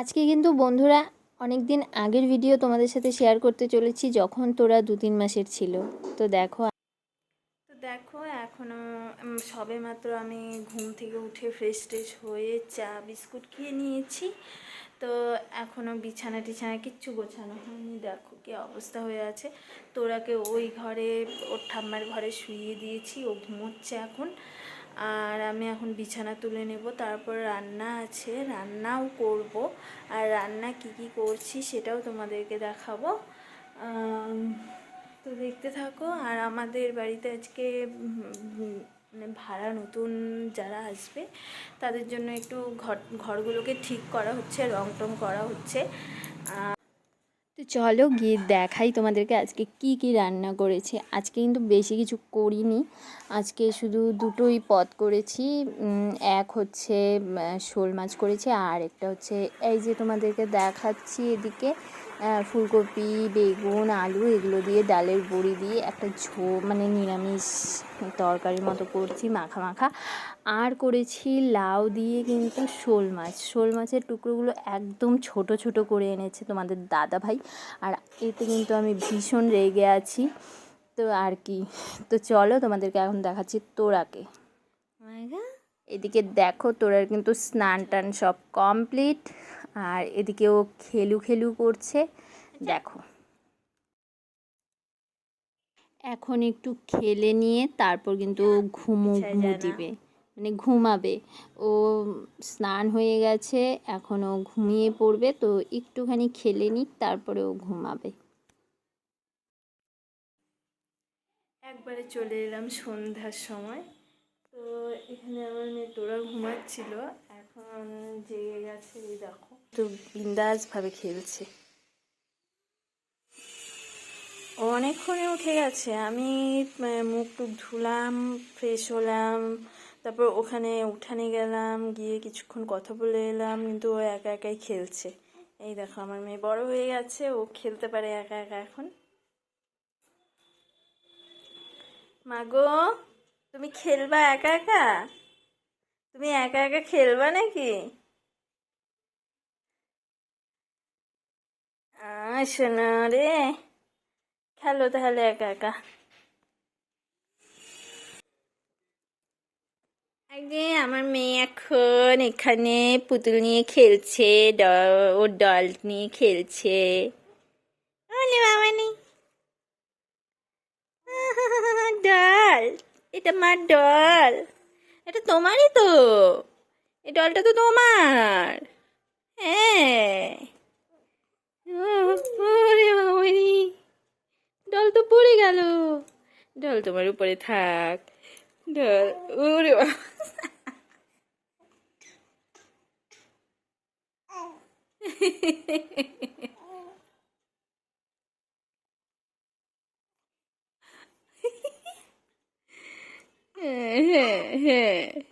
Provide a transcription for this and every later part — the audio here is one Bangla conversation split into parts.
আজকে কিন্তু বন্ধুরা অনেক দিন আগের ভিডিও তোমাদের সাথে শেয়ার করতে চলেছি, যখন তোরা দু তিন মাসের ছিল। তো দেখো তো দেখো এখনও সবে মাত্র আমি ঘুম থেকে উঠে ফ্রেশ ট্রেশ হয়ে চা, বিস্কুট খেয়ে নিয়েছি। তো এখনও বিছানা টিছানা কিচ্ছু গোছানো হয়নি। দেখো কি অবস্থা হয়ে আছে। তোরাকে ওই ঘরে, ওর ঠাম্মার ঘরে শুইয়ে দিয়েছি, ও ঘুমোচ্ছে এখন। আর আমি এখন বিছানা তুলে নেব, তারপর রান্না আছে, রান্নাও করব। আর রান্না কি কি করছি সেটাও তোমাদেরকে দেখাবো। তো দেখতে থাকো, আর আমাদের বাড়িতে আজকে মানে ভাড়া নতুন যারা আসবে, তাদের জন্য একটু ঘর, ঘরগুলোকে ঠিক করা হচ্ছে রং টং করা হচ্ছে। তো চলো গিয়ে দেখাই তোমাদেরকে আজকে কি কি রান্না করেছি। আজকে কিন্তু বেশি কিছু করিনি। আজকে শুধু দুটোই পদ করেছি। এক হচ্ছে শোল মাছ করেছি আর একটা হচ্ছে, এই যে তোমাদেরকে দেখাচ্ছি এদিকে ফুলকপি বেগুন আলু এগুলো দিয়ে ডালের বড়ি দিয়ে একটা ঝো মানে নিরামিষ তরকারির মতো করছি মাখা মাখা। আর করেছি লাউ দিয়ে কিন্তু শোল মাছ। শোল মাছের টুকরোগুলো একদম ছোট ছোট করে এনেছে তোমাদের দাদা ভাই। আর এতে কিন্তু আমি ভীষণ রেগে আছি। তো আর কি। তো চলো তোমাদেরকে এখন দেখাচ্ছি তোরাকে। এদিকে দেখো তোরার কিন্তু স্নান টান সব কমপ্লিট আর এদিকে ও খেলু খেলু করছে। দেখো। এখন একটু খেলে নিয়ে তারপর কিন্তু ও ঘুমো ঘুমো দিবে। মানে ঘুমাবে। ও স্নান হয়ে গেছে এখন ও ঘুমিয়ে পড়বে। তো একটুখানি খেলে নিক তারপরে ও ঘুমাবে। একবারে চলে এলাম সন্ধ্যার সময়। তো এখানে আমার মেয়ে তোরা ঘুমাচ্ছিল। জেগে গেছে এই দেখো। তো বিন্দাসভাবে খেলছে। অনেকক্ষণে উঠে গেছে। আমি মুখ টুক ধুলাম ফ্রেশ হলাম তারপর ওখানে উঠানে গেলাম গিয়ে কিছুক্ষণ কথা বলে এলাম কিন্তু ও একা একাই খেলছে। এই দেখো আমার মেয়ে বড় হয়ে গেছে ও খেলতে পারে একা একা এখন। মাগো তুমি খেলবা একা একা? তুমি একা একা খেলবা নাকি? শোনো রে। খেলো তাহলে একা একা। আগে আমার মেয়ে এখন এখানে পুতুল নিয়ে খেলছে ওর ডল নিয়ে খেলছে। ডল, এটা মার ডল। এটা তোমারই তো। এই ডলটা তো তোমার। হ্যাঁ। ডল তো পড়ে গেল। ডল তোমার উপরে থাক। ডল, ওরে বাবা। 嘿。嘿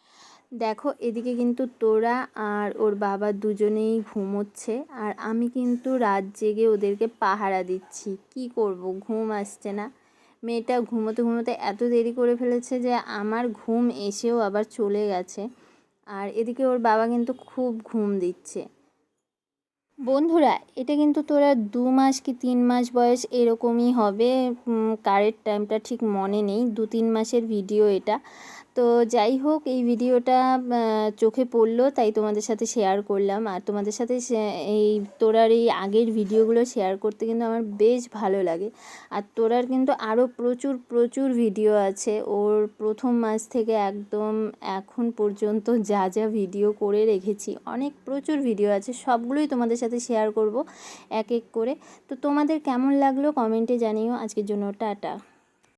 দেখো, এদিকে কিন্তু তোরা আর ওর বাবা দুজনেই ঘুমোচ্ছে আর আমি কিন্তু রাত জেগে ওদেরকে পাহারা দিচ্ছি। কি করব? ঘুম আসছে না। মেয়েটা ঘুমোতে ঘুমোতে এত দেরি করে ফেলেছে যে আমার ঘুম এসেও আবার চলে গেছে। আর এদিকে ওর বাবা কিন্তু খুব ঘুম দিচ্ছে। বন্ধুরা, এটা কিন্তু তোরা দু মাস কি তিন মাস বয়স এরকমই হবে। কারেক্ট টাইমটা ঠিক মনে নেই। দু তিন মাসের ভিডিও এটা। তো যাই হোক, এই ভিডিওটা চোখে পড়ল, তাই তোমাদের সাথে শেয়ার করলাম। আর তোমাদের সাথে এই তোরার এই আগের ভিডিওগুলো শেয়ার করতে কিন্তু আমার বেশ ভালো লাগে। আর তোরার কিন্তু আরও প্রচুর প্রচুর ভিডিও আছে। ওর প্রথম মাস থেকে একদম এখন পর্যন্ত যা যা ভিডিও করে রেখেছি, অনেক প্রচুর ভিডিও আছে, সবগুলোই তোমাদের সাথে শেয়ার করব, এক এক করে। তো তোমাদের কেমন লাগল কমেন্টে জানিও। আজকের জন্য টাটা।